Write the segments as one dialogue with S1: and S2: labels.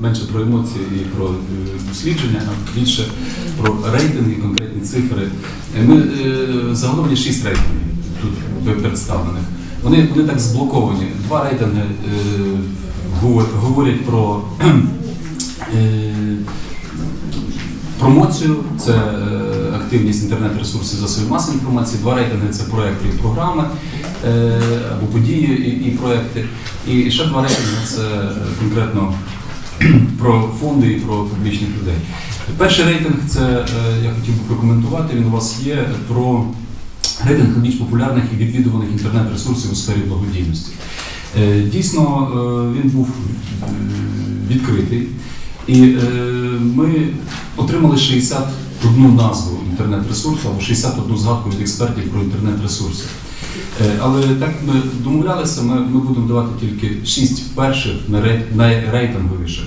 S1: менше про емоції і про е, дослідження, а більше про рейтинги, конкретні цифри. Е, Ми е, загалом є шість рейтингів тут представлених. Вони, вони так зблоковані. Два рейтинги говорять про промоцію, це активність інтернет-ресурсів засобів масової інформації. Два рейтинги це проекти і програми або події і, і проекти. І ще два рейтинги це конкретно про фонди і про публічних людей. Перший рейтинг це е, я хотів би прокоментувати. Він у вас є про рейтинг найбільш популярних і відвідуваних інтернет-ресурсів у сфері благодійності. Е, Дійсно, е, він був відкритий, і ми отримали 61 назву інтернет-ресурсу або 61 згадку від експертів про інтернет-ресурси. Е, Але так ми домовлялися, ми, ми будемо давати тільки 6 перших найрейтинговіших.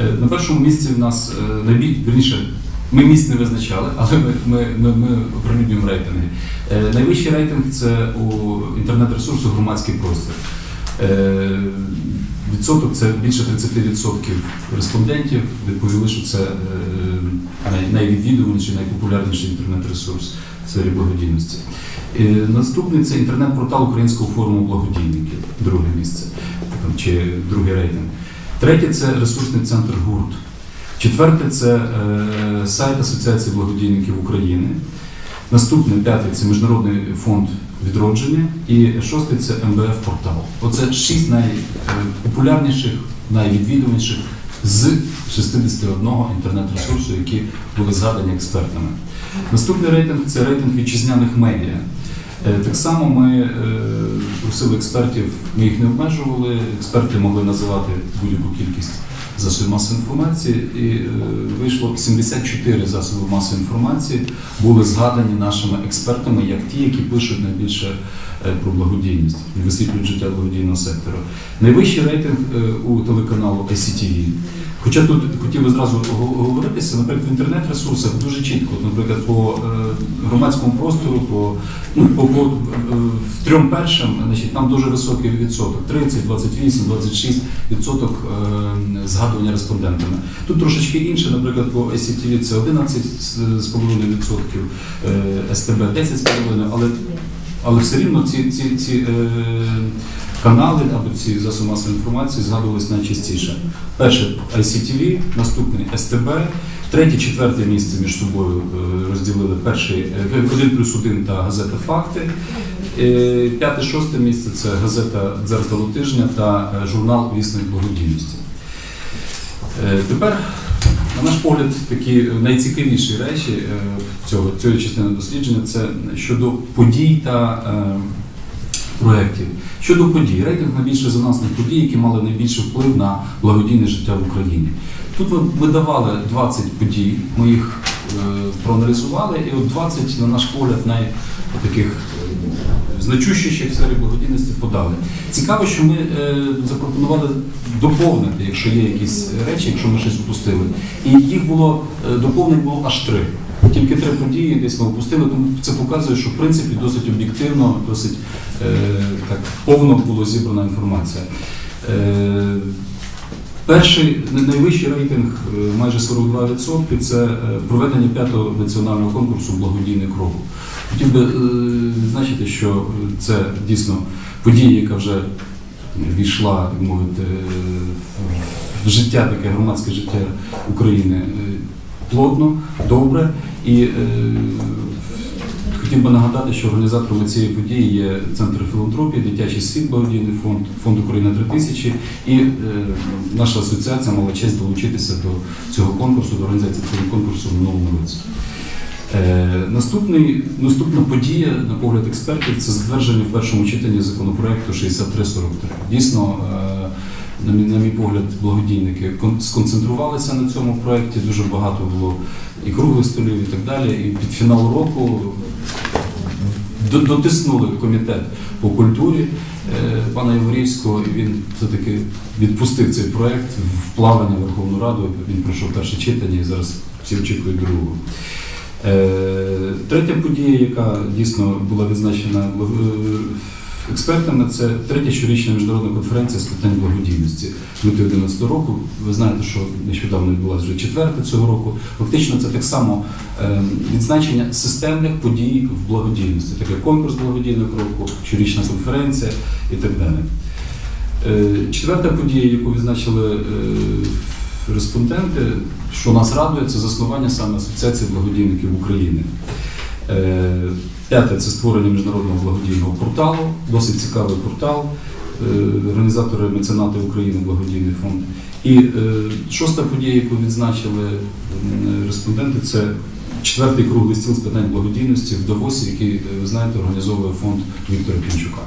S1: Е, На першому місці в нас е, найбіль, верніше, ми місць не визначали, але ми, ми, ми, ми оприлюднюємо рейтинги. Найвищий рейтинг це у інтернет-ресурсу громадський простір. Відсоток це більше 30% респондентів відповіли, що це найвідвідуваніший, найпопулярніший інтернет-ресурс в сфері благодійності. Е, Наступний це інтернет-портал Українського форуму благодійників, друге місце чи другий рейтинг. Третє це ресурсний центр ГУРТ. Четверте це е, сайт Асоціації благодійників України. Наступне п'яте це Міжнародний фонд відродження. І шостий це МБФ портал. Оце шість найпопулярніших, найвідвідуваніших з 61 інтернет-ресурсу, які були згадані експертами. Наступний рейтинг це рейтинг вітчизняних медіа. Е, Так само ми е, просили експертів, ми їх не обмежували. Експерти могли називати будь-яку кількість засобів масової інформації, і е, вийшло 74 засоби масової інформації були згадані нашими експертами як ті, які пишуть найбільше е, про благодійність, і висвітлюють життя благодійного сектору. Найвищий рейтинг е, у телеканалу ICTV. Хоча тут хотів би зразу го- говоритися, наприклад, в інтернет-ресурсах дуже чітко, наприклад, по е, громадському простору, по, ну, по, по е, трьом першим, значить, там дуже високий відсоток 30, 28, 26 відсоток е, згадування респондентами. Тут трошечки інше, наприклад, по ICTV це 11,5 відсотків, е, СТБ 10,5, але але все рівно ці, ці, ці е, канали або ці засоби масової інформації згадувались найчастіше. Перше ICTV, наступний СТБ, третє, четверте місце між собою е, розділили перший е, 1 плюс 1 та газета Факти. Е, П'яте, шосте місце це газета Дзеркало тижня та журнал Вісник благодійності. Тепер, на наш погляд, такі найцікавіші речі е, цього, цієї частини дослідження це щодо подій та е, проєктів. Щодо подій, рейтинг найбільш резонансних подій, які мали найбільший вплив на благодійне життя в Україні. Тут ми, давали 20 подій, ми їх е, проаналізували, і от 20, на наш погляд, най таких значущих в сфері благодійності подали. Цікаво, що ми е, запропонували доповнити, якщо є якісь речі, якщо ми щось упустили. І їх було е, доповнень було аж три. Тільки три події десь ми опустили, тому це показує, що в принципі досить об'єктивно, досить е, так повно було зібрана інформація. Перший най- найвищий рейтинг, е, майже 42%, це е, проведення п'ятого національного конкурсу Благодійний крок. Хотів би е, відзначити, що це дійсно подія, яка вже війшла, так мовити, в життя, таке громадське життя України плотно, добре. І хотів би нагадати, що організаторами цієї події є Центр філантропії, Дитячий світ благодійний фонд, фонд Україна 3000 і е, наша асоціація мала честь долучитися до цього конкурсу, до організації цього конкурсу в минулому році. Е, наступний, наступна подія, на погляд експертів, це затвердження в першому читанні законопроекту 6343. Дійсно, е, на мій, на мій погляд, благодійники сконцентрувалися на цьому проєкті. Дуже багато було і круглих столів, і так далі. І під фінал року дотиснули комітет по культурі е, пана Яворівського, і він все-таки відпустив цей проект в плавання Верховну Раду. Він пройшов перше читання і зараз всі очікують другого. Е, Третя подія, яка дійсно була відзначена е, експертами. Це третя щорічна міжнародна конференція з питань благодійності 11 року. Ви знаєте, що нещодавно відбулася вже четверта цього року. Фактично, це так само е, відзначення системних подій в благодійності, таке конкурс благодійного року, щорічна конференція і так далі. Е, Четверта подія, яку відзначили е, респонденти, що нас радує, це заснування саме Асоціації благодійників України. Е, П'яте це створення міжнародного благодійного порталу, досить цікавий портал. е, Організатори меценати України благодійний фонд. І е, шоста подія, яку відзначили респонденти, це четвертий круглий стіл з питань благодійності в Давосі, який, ви знаєте, організовує фонд Віктора Пінчука.